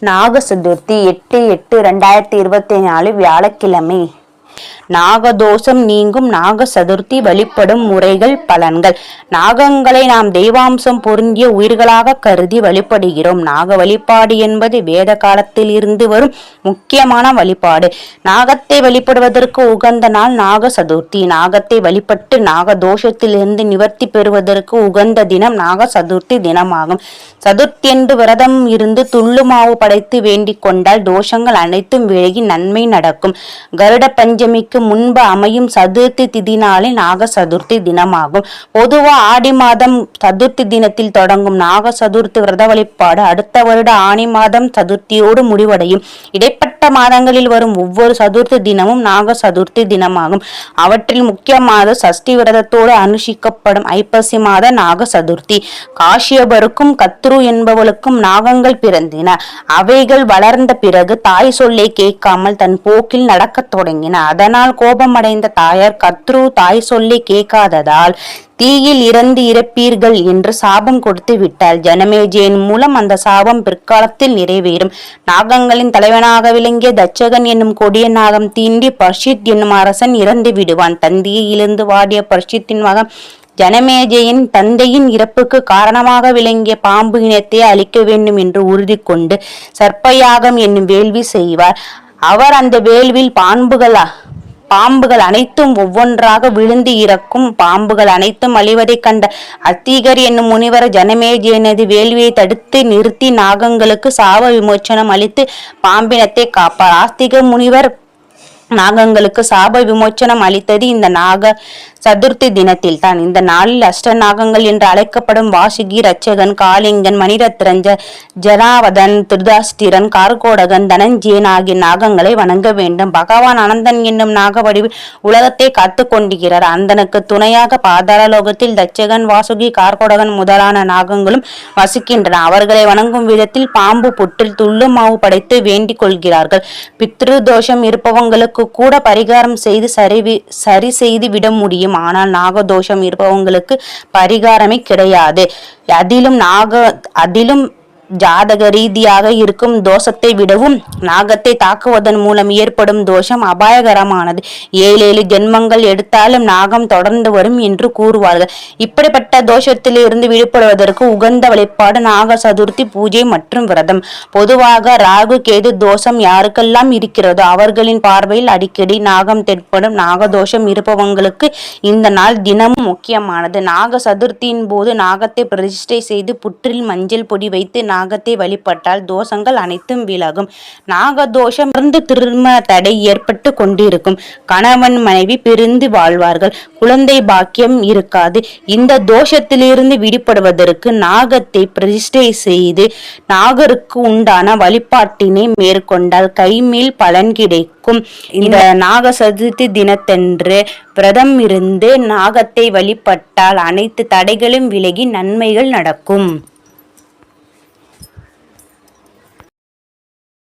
நாக சதுர்த்தி எட்டு எட்டு ரெண்டாயிரத்தி இருபத்தி நாலு வியாழக்கிழமை. நாகதோஷம் நீங்கும் நாக சதுர்த்தி வழிபடும் முறைகள் பலன்கள். நாகங்களை நாம் தெய்வாம்சம் பொருந்திய உயிர்களாக கருதி வழிபடுகிறோம். நாக வழிபாடு என்பது வேத காலத்தில் இருந்து வரும் முக்கியமான வழிபாடு. நாகத்தை வழிபடுவதற்கு உகந்த நாள் நாக சதுர்த்தி நாகத்தை வழிபட்டு நாக தோஷத்திலிருந்து நிவர்த்தி பெறுவதற்கு உகந்த தினம் நாக சதுர்த்தி தினமாகும். சதுர்த்தி என்று விரதம் இருந்து துள்ளு மாவு படைத்து வேண்டிக் கொண்டால் தோஷங்கள் அனைத்தும் விலகி நன்மை நடக்கும். கருட பஞ்சமிக்கு முன்பு அமையும் சதுர்த்தி திதி நாளே நாக சதுர்த்தி தினமாகும். பொதுவா ஆடி மாதம் சதுர்த்தி தினத்தில் தொடங்கும் நாக சதுர்த்தி விரத வழிபாடு அடுத்த வருட ஆணி மாதம் சதுர்த்தியோடு முடிவடையும். இடைப்பட்ட மாதங்களில் வரும் ஒவ்வொரு சதுர்த்தி தினமும் நாக சதுர்த்தி தினமாகும். அவற்றில் முக்கியமாக சஷ்டி விரதத்தோடு அனுஷ்டிக்கப்படும் ஐப்பசி மாத நாக சதுர்த்தி. காஷ்யபருக்கும் கத்ரு என்பவளுக்கும் நாகங்கள் பிறந்தின. அவைகள் வளர்ந்த பிறகு தாய் சொல்லை கேட்காமல் தன் போக்கில் நடக்கத் தொடங்கின. அதனால் கோபமடைந்த தாயார் கத்ரு தாய் சொல்லை கேட்காததால் தீயில் இறந்து இறப்பீர்கள் என்று சாபம் கொடுத்து விட்டாள் ஜனமேஜியின் மூலம் அந்த சாபம் பிற்காலத்தில் நிறைவேறும். நாகங்களின் தலைவனாக விளங்கிய தச்சகன் என்னும் கொடிய நாகம் தீண்டி பர்ஷித் என்னும் அரசன் இறந்து விடுவான். தந்தியிலிருந்து இழந்து வாடிய பர்ஷித்தின் மகன் ஜனமேஜையின் தந்தையின் இறப்புக்கு காரணமாக விளங்கிய பாம்பு இனத்தை அழிக்க வேண்டும் என்று உறுதி கொண்டு சர்ப்பயாகம் என்னும் வேள்வி செய்வார். அவர் அந்த வேள்வில் பாம்புகளா பாம்புகள் அனைத்தும் ஒவ்வொன்றாக விழுந்து இறக்கும். பாம்புகள் அனைத்தும் அழிவதைக் கண்ட அத்திகர் என்னும் முனிவர் ஜனமேஜியனது வேள்வியை தடுத்து நிறுத்தி நாகங்களுக்கு சாப விமோச்சனம் அளித்து பாம்பினத்தை காப்பார். ஆஸ்திக முனிவர் நாகங்களுக்கு சாப விமோச்சனம் அளித்தது இந்த நாக சதுர்த்தி தினத்தில் தான். இந்த நாளில் அஷ்ட நாகங்கள் என்று அழைக்கப்படும் வாசுகி ரச்சகன் காளிங்கன் மணிரத்ரஞ்ச ஜனாவதன் திருதாஸ்திரன் கார்கோடகன் தனஞ்சயன் ஆகிய நாகங்களை வணங்க வேண்டும். பகவான் அனந்தன் என்னும் நாக வடிவில் உலகத்தை காத்து கொண்டிருக்கிறார். அந்தனுக்கு துணையாக பாதாள லோகத்தில் தச்சகன் வாசுகி கார்கோடகன் முதலான நாகங்களும் வசிக்கின்றன. அவர்களை வணங்கும் விதத்தில் பாம்பு புற்றில் துள்ளு மாவு படைத்து வேண்டிக் கொள்கிறார்கள். பித்ரு தோஷம் இருப்பவங்களுக்கு கூட பரிகாரம் செய்து சரி சரி செய்து விட முடியும். ஆனால் நாகதோஷம் இருப்பவங்களுக்கு பரிகாரமே கிடையாது. அதிலும் நாக அதிலும் ஜாதக ரீதியாக இருக்கும் தோஷத்தை விடவும் நாகத்தை தாக்குவதன் மூலம் ஏற்படும் தோஷம் அபாயகரமானது. ஏழு ஏழு ஜென்மங்கள் எடுத்தாலும் நாகம் தொடர்ந்து வரும் என்று கூறுவார்கள். இப்படிப்பட்ட தோஷத்திலிருந்து விடுபடுவதற்கு உகந்த வழிபாடு நாக சதுர்த்தி பூஜை மற்றும் விரதம். பொதுவாக ராகு கேது தோஷம் யாருக்கெல்லாம் இருக்கிறதோ அவர்களின் பார்வையில் அடிக்கடி நாகம் தென்படும் நாகதோஷம் இருப்பவங்களுக்கு இந்த நாள் தினமும் முக்கியமானது. நாக சதுர்த்தியின் போது நாகத்தை பிரதிஷ்டை செய்து புற்றில் மஞ்சள் பொடி வைத்து நாகத்தை வழிபட்டால் தோஷங்கள் அனைத்தும் விலகும் நாகதோஷம் இருந்து திரும தடை ஏற்பட்டு கொண்டிருக்கும். கணவன் மனைவி பிரிந்து வாழ்வார்கள். குழந்தை பாக்கியம் இருக்காது. இந்த தோஷத்திலிருந்து விடுபடுவதற்கு நாகத்தை பிரதிஷ்டை செய்து நாகருக்கு உண்டான வழிபாட்டினை மேற்கொண்டால் கைமேல் பலன் கிடைக்கும். இந்த நாக சதுர்த்தி தினத்தன்று விரதம் இருந்து நாகத்தை வழிபட்டால் அனைத்து தடைகளும் விலகி நன்மைகள் நடக்கும்.